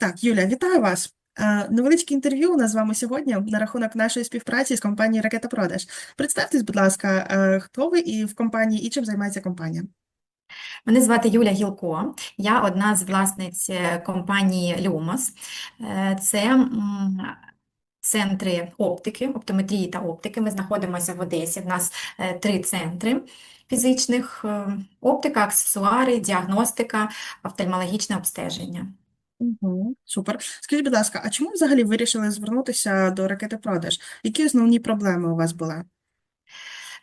Так, Юля, вітаю вас. Е, Невеличке інтерв'ю у нас з вами сьогодні на рахунок нашої співпраці з компанією Ракета Продаж. Представтесь, будь ласка, е, хто ви і в компанії, і чим займається компанія? Мене звати Юля Гілко, я одна з власниць е, компанії. Е, Це центри оптики, оптометрії та оптики. Ми знаходимося в Одесі. В нас три центри фізичних: оптика, аксесуари, діагностика, офтальмологічне обстеження. Угу, супер. Скажіть, будь ласка, а чому взагалі вирішили звернутися до Ракети Продаж? Які основні проблеми у вас були?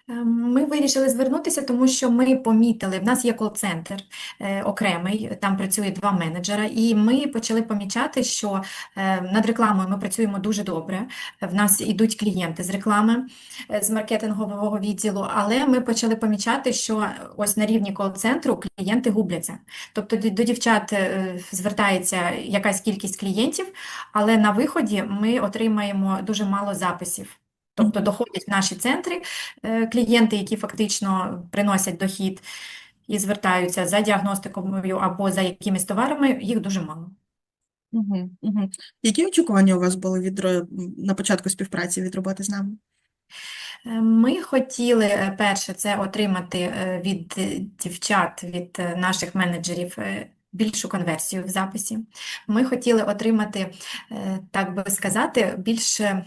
Е, Ми вирішили звернутися, тому що ми помітили, в нас є кол-центр е, окремий, там працює два менеджера, і ми почали помічати, що е, над рекламою ми працюємо дуже добре. В нас ідуть клієнти з реклами, е, з маркетингового відділу, але ми почали помічати, що ось на рівні кол-центру клієнти губляться. Тобто до дівчат е, звертається якась кількість клієнтів, але на виході ми отримаємо дуже мало записів. Тобто доходять в наші центри е, клієнти, які фактично приносять дохід і звертаються за діагностикою або за якимись товарами, їх дуже мало. Угу, угу. Які очікування у вас були від на початку співпраці від роботи з нами? Е, Ми хотіли е, перше це отримати від дівчат, від наших менеджерів. Більшу конверсію в записі. Ми хотіли отримати, так би сказати, більше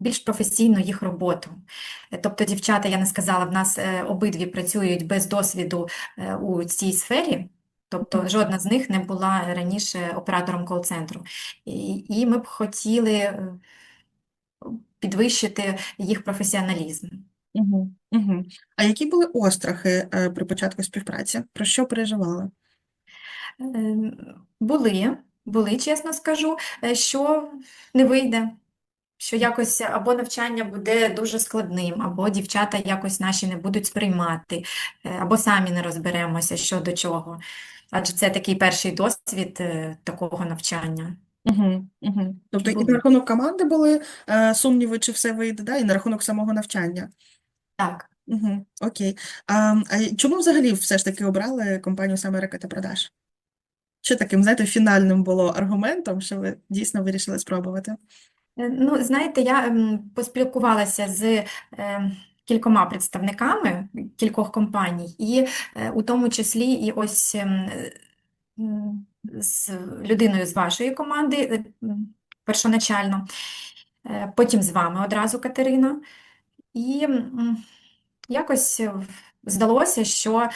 більш професійну їх роботу. Тобто, дівчата, я не сказала, в нас е, обидві працюють без досвіду е, у цій сфері. Тобто жодна з них не була раніше оператором кол-центру. І, і ми б хотіли е, підвищити їх професіоналізм. Угу, угу. А які були острахи при початку співпраці? Про що переживали? Е, Були, були, чесно скажу, що не вийде. Що якось або навчання буде дуже складним, або дівчата якось наші не будуть сприймати, е, або самі не розберемося, що до чого. Адже це такий перший досвід е, такого навчання. Угу, угу. Тобто і на рахунок команди були е, сумніви, чи все вийде, да? І на рахунок самого навчання. Так. Угу, окей. А, а чому взагалі все ж таки обрали компанію саме Ракета Продаж? Що таким, знаєте, фінальним було аргументом, що ви дійсно вирішили спробувати? Е, Ну, знаєте, я ем, поспілкувалася з е, кількома представниками кількох компаній, і е, у тому числі і ось ем, з людиною з вашої команди е, першоначально, потім з вами одразу, Катерина. І якось здалося, що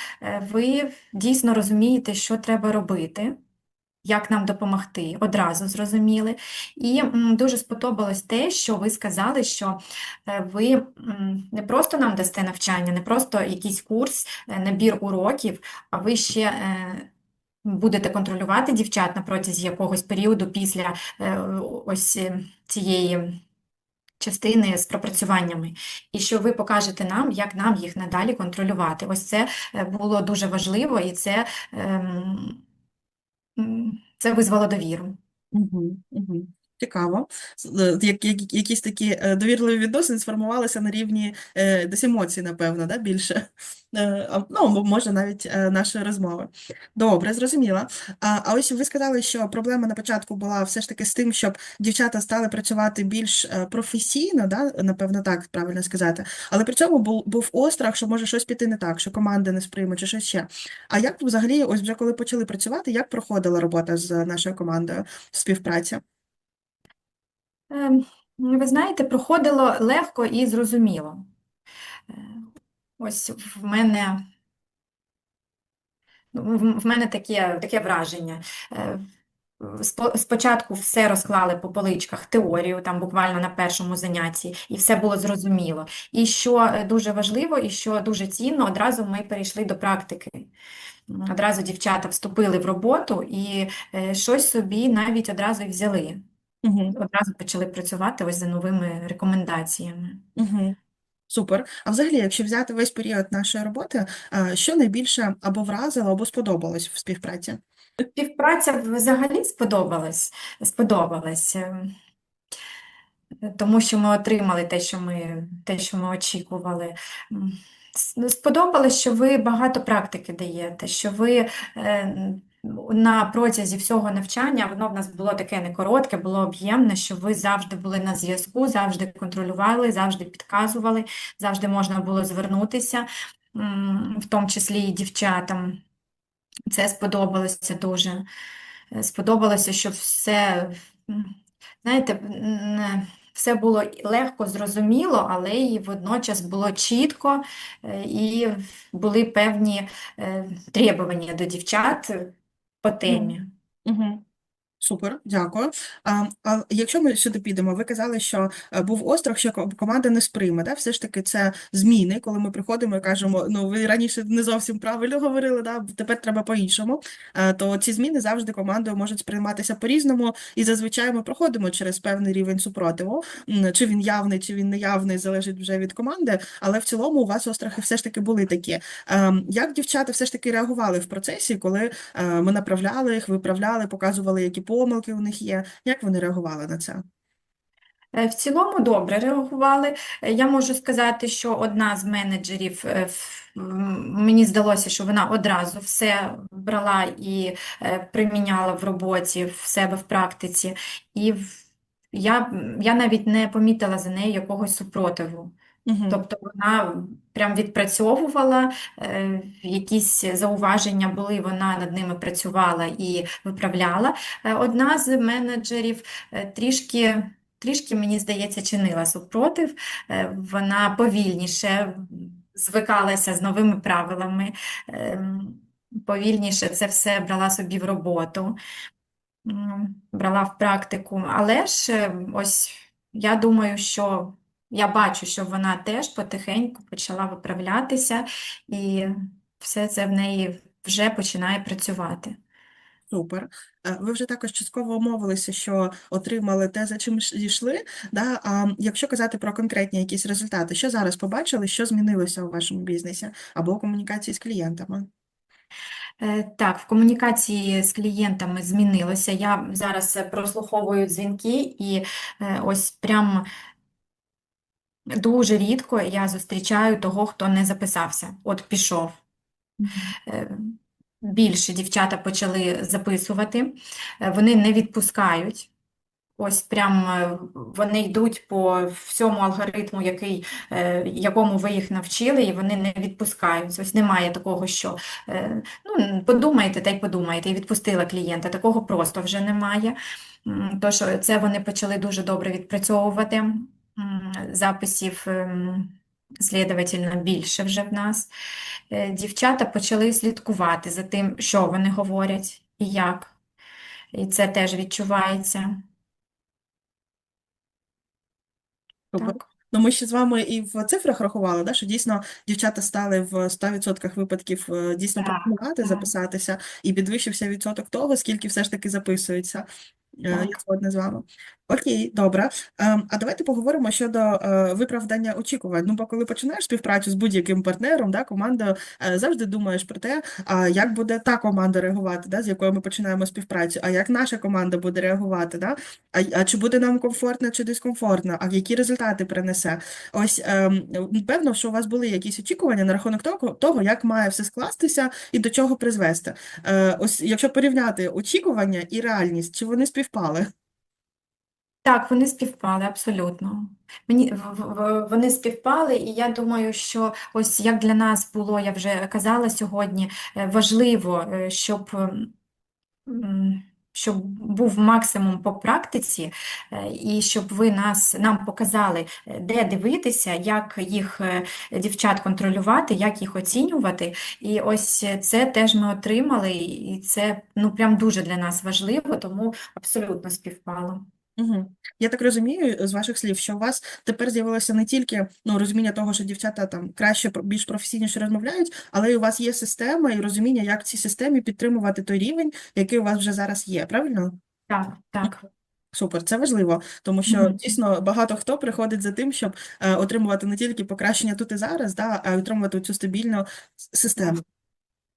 ви дійсно розумієте, що треба робити. Як нам допомогти, одразу зрозуміли. І дуже сподобалось те, що ви сказали, що е, ви не просто нам дасте навчання, не просто якийсь курс, е, набір уроків, а ви ще е, будете контролювати дівчат на протязі якогось періоду після ось цієї частини з пропрацюваннями, і що ви покажете нам, як нам їх надалі контролювати. Ось це було дуже важливо, і це, ем, це визвало довіру. Угу, угу. Цікаво. Е, Як, як, якісь такі е, довірливі відносини сформувалися на рівні е, десь емоцій, напевно, да, більше. Ну, може, навіть нашої розмови. Добре, зрозуміла. А, а ось ви сказали, що проблема на початку була все ж таки з тим, щоб дівчата стали працювати більш професійно, да, напевно, так правильно сказати. Але при цьому був, був острах, що може щось піти не так, що команди не сприймуть, чи щось ще. А як взагалі, ось вже коли почали працювати, як проходила робота з нашою командою, співпраця? Ем, Ви знаєте, проходило легко і зрозуміло. Е, Ось в мене, ну, в мене таке, таке враження. Е, Спочатку все розклали по поличках, теорію, там буквально на першому занятті, і все було зрозуміло. І що е, дуже важливо, і що дуже цінно, одразу ми перейшли до практики. Одразу дівчата вступили в роботу і щось собі навіть одразу взяли. Угу. Одразу почали працювати ось за новими рекомендаціями. Угу. Супер. А взагалі, якщо взяти весь період нашої роботи, а, що найбільше або вразило, або сподобалось в співпраці? Співпраця взагалі сподобалась, сподобалась, ем, тому що ми отримали те, що ми, те, що ми очікували. М, с- ну, Сподобалось, що ви багато практики даєте, що ви е, на протязі всього навчання воно в нас було таке не коротке, було об'ємне, що ви завжди були на зв'язку, завжди контролювали, завжди підказували, завжди можна було звернутися, в тому числі і дівчатам. Це сподобалося дуже. Е, Сподобалося, що все, знаєте, все було легко, зрозуміло, але і водночас було чітко, е, і були певні е, требування до дівчат е, по темі. Угу. Супер, дякую. А, а якщо ми сюди підемо, ви казали, що е, був острах, що команда не сприйме, да? Все ж таки це зміни, коли ми приходимо і кажемо, ну ви раніше не зовсім правильно говорили, да? тепер треба по-іншому. Е, То ці зміни завжди командою можуть сприйматися по-різному, і зазвичай ми проходимо через певний рівень супротиву. Чи він явний, чи він неявний, залежить вже від команди, але в цілому у вас острахи все ж таки були такі. Ем, Як дівчата все ж таки реагували в процесі, коли е, ми направляли їх, виправляли, показували, які помилки у них є. Як вони реагували на це? Е, В цілому добре реагували. Е, Я можу сказати, що одна з менеджерів, е, мені здалося, що вона одразу все брала і приміняла в роботі, в себе в практиці. І я, я навіть не помітила за нею якогось супротиву. Угу. Тобто вона прям відпрацьовувала, е, якісь зауваження були, вона над ними працювала і виправляла. Е, Одна з менеджерів е, трішки, трішки, мені здається, чинила супротив. Вона повільніше звикалася з новими правилами, ем, повільніше це все брала собі в роботу, брала в практику. Але ж ось я думаю, що я бачу, що вона теж потихеньку почала виправлятися, і все це в неї вже починає працювати. Супер. Е, Ви вже також частково мовилися, що отримали те, за чим йшли. Да? А якщо казати про конкретні якісь результати, що зараз побачили, що змінилося у вашому бізнесі або у комунікації з клієнтами? Е, Так, в комунікації з клієнтами змінилося. Я зараз е, прослуховую дзвінки, і ось прям дуже рідко я зустрічаю того, хто не записався. От пішов. Е, Більше дівчата почали записувати, Е, вони не відпускають. Ось прям е, вони йдуть по всьому алгоритму, який, якому ви їх навчили, і вони не відпускають. Ось немає такого, що ну, подумайте та й подумайте, і відпустила клієнта. Такого просто вже немає. Тож це вони почали дуже добре відпрацьовувати. Записів, ем, слідовательно, більше вже в нас. Е, Дівчата почали слідкувати за тим, що вони говорять і як. І це теж відчувається. Так. Ну, ми ще з вами і в цифрах рахували, да, що дійсно дівчата стали в 100% випадків е, дійсно пропонувати записатися, і підвищився відсоток того, скільки все ж таки записується. Е, Я згодна з вами. Окей, добре. Ем, А давайте поговоримо щодо е, виправдання очікувань. Ну, бо коли починаєш співпрацю з будь-яким партнером, да, командою, е, завжди думаєш про те, як буде та команда реагувати, да, з якою ми починаємо співпрацю, а як наша команда буде реагувати, да? А, а чи буде нам комфортно чи дискомфортно, а які результати принесе? Ось ем, певно, що у вас були якісь очікування на рахунок того, того, як має все скластися і до чого призвести. Е, ось якщо порівняти очікування і реальність, чи вони співпали? Так, вони співпали абсолютно. Мені вони співпали, і я думаю, що ось як для нас було, я вже казала сьогодні, е, важливо, е, щоб, щоб був максимум по практиці, е, і щоб ви нас нам показали, де дивитися, як їх дівчат контролювати, як їх оцінювати. І ось це теж ми отримали, і це ну прям дуже для нас важливо, тому абсолютно співпало. Угу. Я так розумію з ваших слів, що у вас тепер з'явилося не тільки ну, розуміння того, що дівчата там краще, більш професійніше розмовляють, але й у вас є система і розуміння, як в цій системі підтримувати той рівень, який у вас вже зараз є, правильно? Так, так. Супер, це важливо, тому що Мгм. дійсно багато хто приходить за тим, щоб е, отримувати не тільки покращення тут і зараз, да, а й отримувати цю стабільну систему.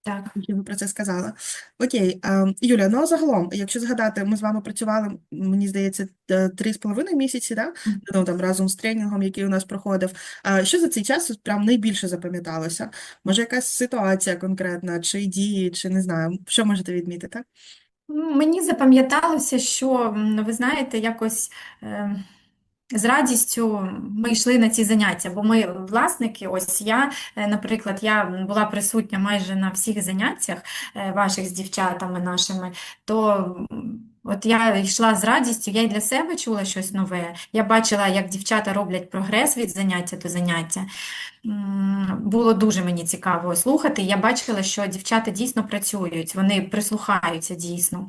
Так. які ви про це сказали. Окей, а, Юля, ну а загалом, якщо згадати, ми з вами працювали, мені здається, три з половиною місяці, да? Ну, там, разом з тренінгом, який у нас проходив. А, що за цей час прям найбільше запам'яталося? Може, якась ситуація конкретна, чи дії, чи не знаю, що можете відмітити? Мені запам'яталося, що, ви знаєте, якось е, з радістю ми йшли на ці заняття, бо ми власники, ось я, е, наприклад, я була присутня майже на всіх заняттях е, ваших з дівчатами нашими, то от я йшла з радістю, я й для себе чула щось нове. Я бачила, як дівчата роблять прогрес від заняття до заняття. Було дуже мені цікаво слухати. Я бачила, що дівчата дійсно працюють, вони прислухаються дійсно.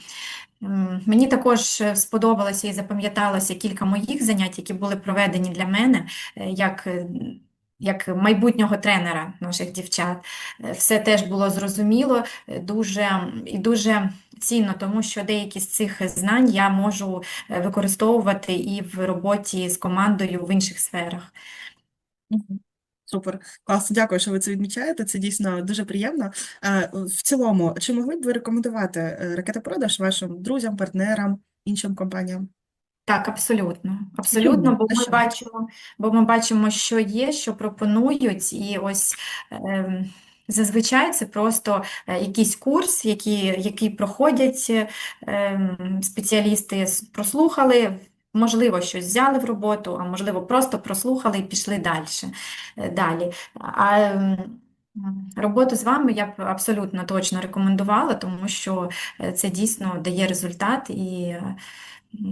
Мені також е, сподобалося і запам'яталося кілька моїх занять, які були проведені для мене е, як, е, як майбутнього тренера наших дівчат. Все теж було зрозуміло, дуже і дуже цінно, тому що деякі з цих знань я можу використовувати і в роботі з командою в інших сферах. Супер, класно, дякую, що ви це відмічаєте. Це дійсно дуже приємно. Е, В цілому, чи могли б ви рекомендувати е, ракетопродаж вашим друзям, партнерам, іншим компаніям? Так, абсолютно. Абсолютно, бо ми бачимо, бо ми бачимо, що є, що пропонують, і ось ем, зазвичай це просто е, якийсь курс, який, який проходять е, ем, спеціалісти, прослухали, можливо, щось взяли в роботу, а можливо, просто прослухали і пішли далі. далі. А ем, роботу з вами я б абсолютно точно рекомендувала, тому що е, це дійсно дає результат і е,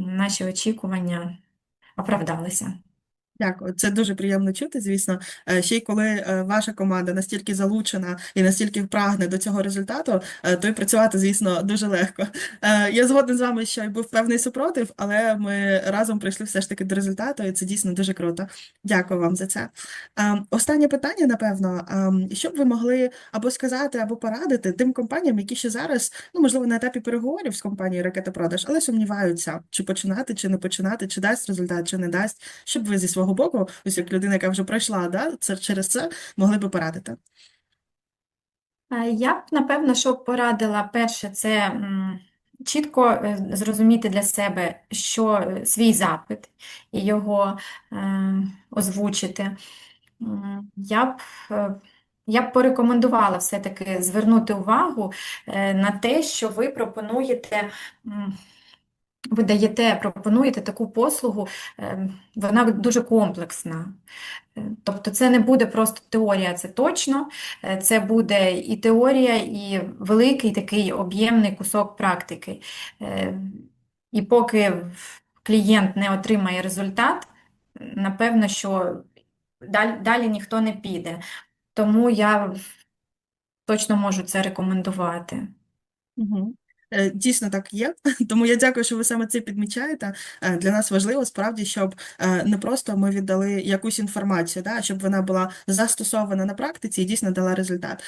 наші очікування оправдалися. Дякую, це дуже приємно чути, звісно. Е, Ще й коли е, ваша команда настільки залучена і настільки прагне до цього результату, е, то й працювати, звісно, дуже легко. Я згодна з вами, що й був певний супротив, але ми разом прийшли все ж таки до результату, і це дійсно дуже круто. Дякую вам за це. Останнє питання, напевно, що б ви могли або сказати, або порадити тим компаніям, які ще зараз, ну можливо, на етапі переговорів з компанією Ракетопродаж, але сумніваються, чи починати, чи не починати, чи дасть результат, чи не дасть. Щоб ви зі свого боку, ось як людина, яка вже пройшла, да, це через це могли би порадити. Я б, напевно, що порадила, перше, це чітко е, зрозуміти для себе, що е, свій запит і його е, озвучити. Я б, е, я б порекомендувала все-таки звернути увагу на те, що ви пропонуєте. Ви даєте, пропонуєте таку послугу, е, вона дуже комплексна. Е, Тобто це не буде просто теорія, це точно. Е, Це буде і теорія, і великий такий об'ємний кусок практики. Е, І поки клієнт не отримає результат, напевно, що далі, далі ніхто не піде. Тому я точно можу це рекомендувати. Угу. Дійсно так є, тому я дякую, що ви саме це підмічаєте. Е, Для нас важливо справді, щоб е, не просто ми віддали якусь інформацію, да, щоб вона була застосована на практиці і дійсно дала результат.